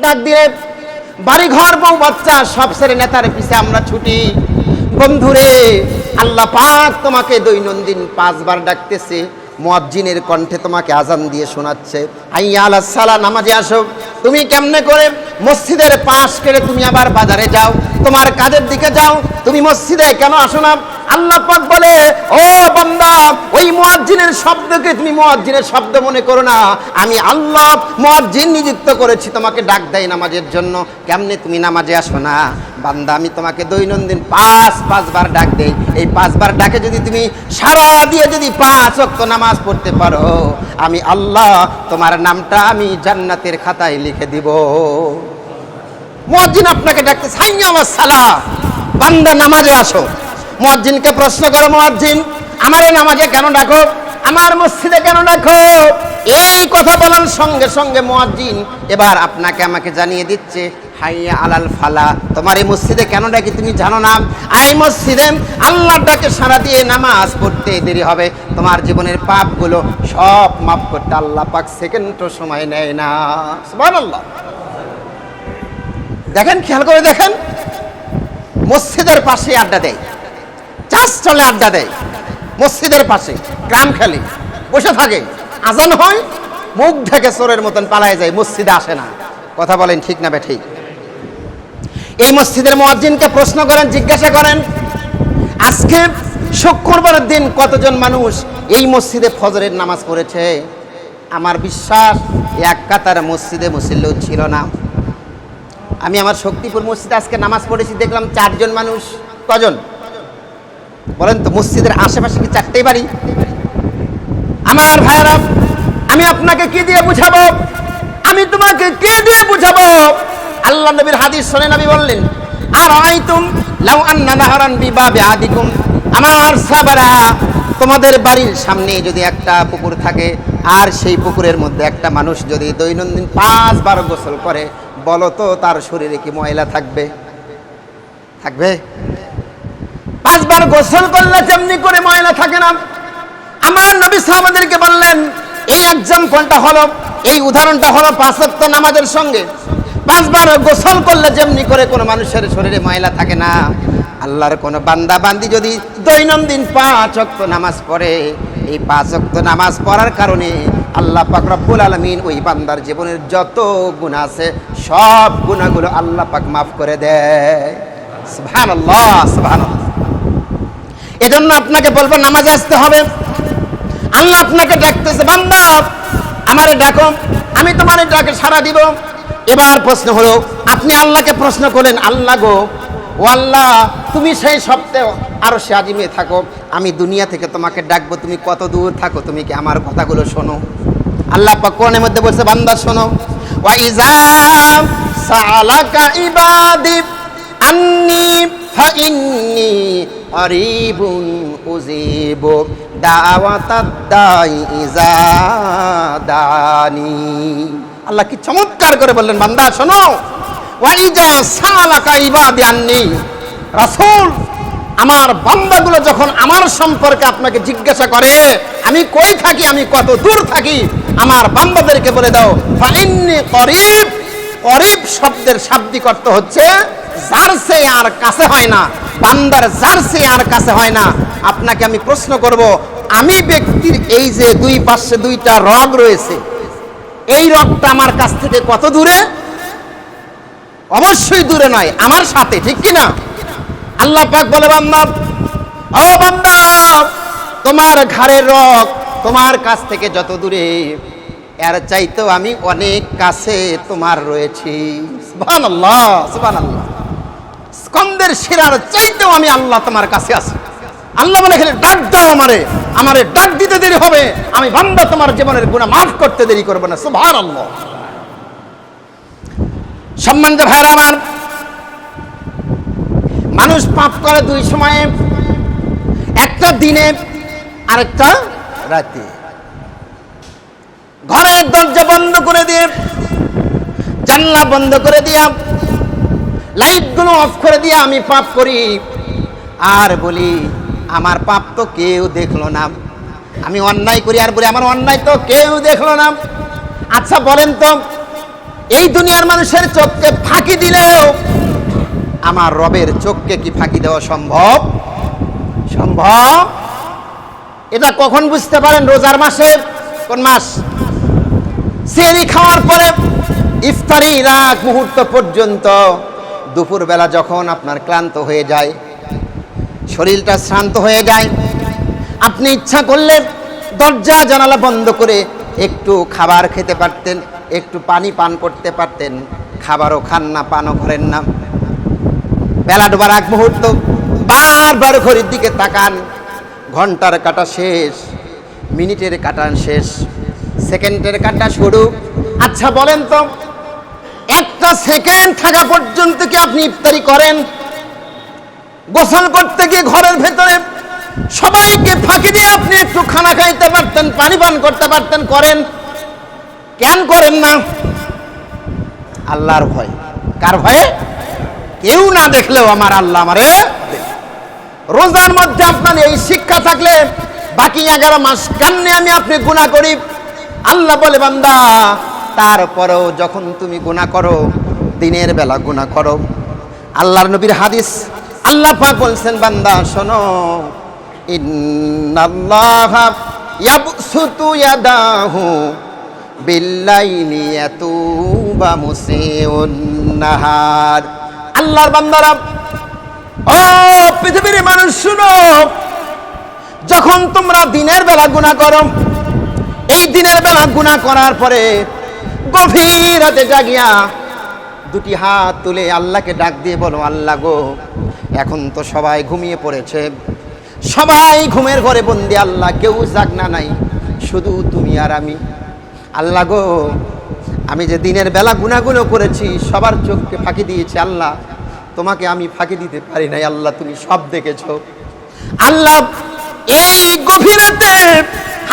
ডাক দিয়ে বাড়ি ঘর বউ বাচ্চা, সব সেরে নেতার পিছে আমরা ছুটি। বন্ধুরে, আল্লাহ পাক তোমাকে দৈনন্দিন পাঁচবার ডাকতেছে, মুয়াজ্জিনের কণ্ঠে তোমাকে আজান দিয়ে শোনাচ্ছে। আইয়া আলাহ সালা, নামাজে আসো। তুমি কেমনে করে মসজিদের পাশ কেড়ে তুমি আবার বাজারে যাও, তোমার কাজের দিকে যাও, তুমি মসজিদে কেন আসো না? আল্লাহ পাক বলে, ও বান্দা, ওই মুয়াজ্জিনের শব্দকে তুমি মুয়াজ্জিনের শব্দ মনে করো না। আমি আল্লাহ মুয়াজ্জিন নিযুক্ত করেছি, তোমাকে ডাক দেয় নামাজের জন্য। কেমনে তুমি নামাজে আসো না? বান্দা, আমি তোমাকে দৈনন্দিন পাঁচ, পাঁচবার ডাক দেই। এই পাঁচবার ডাকে যদি তুমি সারা দিয়ে যদি পাঁচ অক্ত নামাজ পড়তে পারো, আমি আল্লাহ তোমার নামটা আমি জান্নাতের খাতায় লিখে দিব। মুয়াজ্জিন আপনাকে ডাকতে সাইয়া সালা বান্দা, নামাজে আসো। মুয়াজ্জিনকে প্রশ্ন করো মুয়াজ্জিন, আমারে নামাজে কেন ডাকো? আমার মসজিদে কেন ডাকো? এই কথা বলার সঙ্গে সঙ্গে মুয়াজ্জিন এবার আপনাকে আমাকে জানিয়ে দিচ্ছে, হাইয়া আলাল ফালা, তোমার এই মসজিদে কেন ডাকি তুমি জানো না? আর এই মসজিদে আল্লাহর ডাকে সারা দিয়ে নামাজ পড়তে দেরি হবে, তোমার জীবনের পাপগুলো সব মাফ করতে আল্লাহ পাক সেকেন্ডও সময় নেয় না। সুবহানাল্লাহ। দেখেন, খেয়াল করে দেখেন, মসজিদের পাশে আড্ডা দেয়। চাষ চলে আড্ডা দেয়। মসজিদের পাশে, গ্রাম খেলে। বসে থাকে। আজান হয়, মুখ ঢেকে চোরের মতন পালায় যায়, মসজিদে আসে না। কথা বলেন ঠিক না ঠিক এই মসজিদের মুয়াজ্জিনকে প্রশ্ন করেন, জিজ্ঞাসা করেন, আজকে শুক্রবারের দিন কতজন মানুষ এই মসজিদে ফজরের নামাজ পড়েছে? আমার বিশ্বাস, এক কাতার মসজিদে মুসল্লিও ছিল না। আমি আমার শক্তিপুর মসজিদে আজকে নামাজ পড়েছি, দেখলাম চারজন মানুষ। কজন? বলেন তো, মসজিদের আশেপাশে কি চারটেই বাড়ি? আমার ভাইরা আমি আপনাকে কি দিয়ে বুঝাবো? আমি তোমাকে কে দিয়ে বুঝাবো? আল্লাহ নবীর হাদিস শুনে নবী বললেন আর লাউ আন্না নাহারান বিবাবে আদিকুম? আমার সাবারা তোমাদের বাড়ির সামনে যদি একটা পুকুর থাকে, আর সেই পুকুরের মধ্যে একটা মানুষ যদি দৈনন্দিন পাঁচ পাঁচবার গোসল করে, বলো তো তার শরীরে কি ময়লা থাকবে? থাকবে? পাঁচবার গোসল করলে যেমনি করে ময়লা থাকে না। আমার নবী সাহাবাদেরকে বললেন, এই এক্সাম্পলটা হলো? এই উদাহরণটা হলো পাঁচত্ব নামাজের সঙ্গে। পাঁচবার গোসল করলে যেমনি করে কোনো মানুষের শরীরে ময়লা থাকে না। আল্লাহর কোনো বান্দা বান্দি যদি দৈনন্দিন পাঁচ অক্ত নামাজ পড়ে, এই পাঁচ অক্ত নামাজ পড়ার কারণে আল্লাহ পাক রব্বুল আলমিন ওই বান্দার জীবনের যত গুণ আছে, সব গুণাগুলো আল্লাহ পাক মাফ করে দেয়। সুবহানাল্লাহ সুবহানাল্লাহ। এজন্য আপনাকে বলব, নামাজে আসতে হবে। আল্লাহ আপনাকে ডাকতেছে, বান্দা, আমারে ডাকো, আমি তোমার ডাকে সারা দিব। এবার প্রশ্ন হলো, আপনি আল্লাহকে প্রশ্ন করেন আল্লাহ গো, ও আল্লাহ, তুমি সেই সপ্তাহে আরও সে আজিমে থাকো, আমি দুনিয়া থেকে তোমাকে ডাকবো, তুমি কত দূর থাকো, তুমি কি আমার কথাগুলো শোনো? আল্লাহ কোরআনের মধ্যে বলছে, বান্দা, শোনো ওয়াইজা সালাকা ইবাদি আন্নি ফাইন্নি করিবুন উজিবু দাওয়াতাদ দাই ইজা দানি আল্লাহ কি চমৎকার করে বললেন, বান্দা, শোনো। ওয়াইজা সালাকা ইবাদি আন্নি। রাসূল, আমার বান্দাগুলো যখন আমার সম্পর্কে আপনাকে জিজ্ঞাসা করে, আমি কই থাকি, আমি কত দূর থাকি, আমার বান্দাদেরকে বলে দাও, ফাইন্নি করিব। করিব শব্দের শাব্দিক অর্থ হচ্ছে, যার সে আর কাছে হয় না। বান্দার যার সে আর কাছে হয় না। আপনাকে আমি প্রশ্ন করব, আমি ব্যক্তির এই যে দুই পাশে দুইটা রগ রয়েছে, এই রগটা আমার কাছ থেকে কত দূরে? অবশ্যই দূরে নয়, আমার সাথে, ঠিক কি না? আল্লাহ পাক বলে, বান্দা, ও বান্দা, তোমার ঘাড়ের রগ তোমার কাছ থেকে যত দূরে, এর চাইতেও আমি অনেক কাছে তোমার রয়েছি। সুবহানাল্লাহ সুবহানাল্লাহ। স্কন্দের শিরার চাইতেও আমি আল্লাহ তোমার কাছে আছি। আল্লাহ বলে খেলে ডাক দাও আমারে। আমারে ডাক দিতে দেরি হবে। আমি বান্দা তোমার জীবনের গুণা মাফ করতে দেরি করব না। সুবহানাল্লাহ। সম্মানিত ভাইরা আমার, মানুষ পাপ করে দুই সময়ে, একটা দিনে, আরেকটা রাতে। ঘরের দরজা বন্ধ করে দিয়ে, জানলা বন্ধ করে দিয়া লাইটগুলো অফ করে দিয়ে আমি পাপ করি। আর বলি, আমার পাপ তো কেউ দেখল না। আমি অন্যায় করি আর বলি, আমার অন্যায় তো কেউ দেখল না। আচ্ছা বলেন তো, এই দুনিয়ার মানুষের চোখকে ফাঁকি দিলেও আমার রবের চোখকে কি ফাঁকি দেওয়া সম্ভব? সম্ভব? এটা কখন বুঝতে পারেন রোজার মাসে? কোন মাস? সেরি খাওয়ার পরে, ইফতারি রাত মুহূর্ত পর্যন্ত দুপুরবেলা যখন আপনার ক্লান্ত হয়ে যায়, শরীরটা শ্রান্ত হয়ে যায়, আপনি ইচ্ছা করলে দরজা, জানালা বন্ধ করে একটু খাবার খেতে পারতেন, একটু পানি পান করতে পারতেন, খাবারও খান না, পানও করেন না। বেলা ডোবার এক মুহূর্ত, বারবার ঘড়ির দিকে তাকান, ঘণ্টার কাটা শেষ, মিনিটের কাটা শেষ, সেকেন্ডের কাটা শুরু। আচ্ছা বলেন তো সেকেন্ড থাকা পর্যন্ত কি আপনি ইফতারি করেন? গোসল করতে গিয়ে ঘরের ভেতরে সবাইকে ফাঁকি দিয়ে আপনি একটু খানা খাইতে পারতেন, পানি পান করতে পারতেন, করেন। কেন করেন না? আল্লাহর ভয়। কার ভয়ে? কেউ না দেখলেও আমার আল্লাহ আমারে রোজার মধ্যে আপনার এই শিক্ষা থাকলে বাকি এগারো মাস কেমনে আমি আপনি গুণা করি? আল্লাহ বলে, বান্দা, তারপরেও যখন তুমি গুণা করো দিনের বেলা গুণা করো। আল্লাহর নবীর হাদিস আল্লাহ পাক বলছেন, বান্দা, শোনো। ইন্নাল্লাহ ইয়াবসুতু ইয়াদাহু বিল্লাইলি ইয়াতুবা মুসিউন নাহার। আল্লাহর বান্দারা, ও পৃথিবীর মানুষ, শুনো। যখন তোমরা দিনের বেলা গুণা করো, এই দিনের বেলা গুণা করার পরে গভীর রাতে জাগিয়া দুটি হাত তুলে আল্লাহকে ডাক দিয়ে বলো, আল্লাহ গো, এখন তো সবাই ঘুমিয়ে পড়েছে। সবাই ঘুমের ঘরে বন্দি, আল্লাহ কেউ জাগনা নাই। শুধু তুমি আর আমি। আল্লাহ গো, আমি যে দিনের বেলা গুণাগুলো করেছি, সবার চোখকে ফাঁকি দিয়েছি, আল্লাহ, তোমাকে আমি ফাঁকি দিতে পারি নাই, আল্লাহ, তুমি সব দেখেছ। আল্লাহ, এই গভীরতে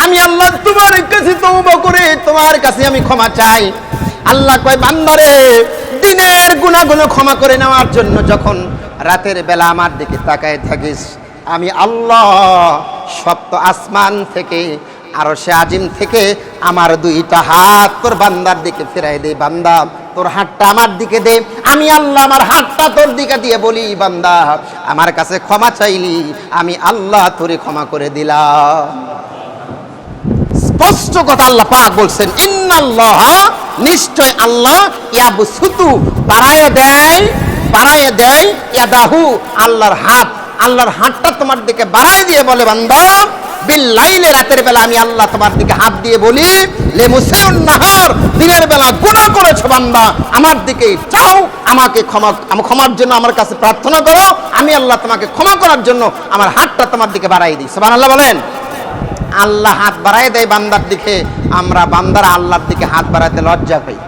আমি আল্লাহ তোমার কাছে করে, তোমার কাছে আমি ক্ষমা চাই। আল্লাহ কয়, বান্দারে দিনের গুণাগুলো ক্ষমা করে নেওয়ার জন্য যখন রাতের বেলা আমার দিকে তাকায় থাকিস, আমি আল্লাহ সপ্ত আসমান থেকে আরও সে আজিম থেকে আমার দুইটা হাত তোর বান্দার দিকে ফেরাই দে, বান্দা, তোর হাতটা আমার দিকে দে। আমি আল্লাহ আমার হাতটা তোর দিকে দিয়ে বলি, বান্দা, আমার কাছে ক্ষমা চাইলি, আমি আল্লাহ তোরে ক্ষমা করে দিলাম। স্পষ্ট কথা আল্লাহ পাক বলছেন, ইন্নাল্লাহ নিশ্চয় আল্লাহ ইয়াবসুতু বাড়ায় দেয় বাড়ায় দেয়, ইয়াদাহু, আল্লাহর হাত। আল্লাহর হাতটা তোমার দিকে বাড়ায় দিয়ে বলে, বান্দা বিল্লাইলে রাতের বেলা আমি আল্লাহ তোমার দিকে হাত দিয়ে বলি লে নাহার, দিনের বেলা গুনাহ করেছ বান্দা, আমার দিকে চাও, আমাকে ক্ষমা ক্ষমার জন্য আমার কাছে প্রার্থনা করো, আমি আল্লাহ তোমাকে ক্ষমা করার জন্য আমার হাতটা তোমার দিকে বাড়াই দিই। সুবহানাল্লাহ বলেন। আল্লাহ হাত বাড়ায় দেয় বান্দার দিকে আমরা বান্দারা আল্লাহর দিকে হাত বাড়াইতে লজ্জা পাই।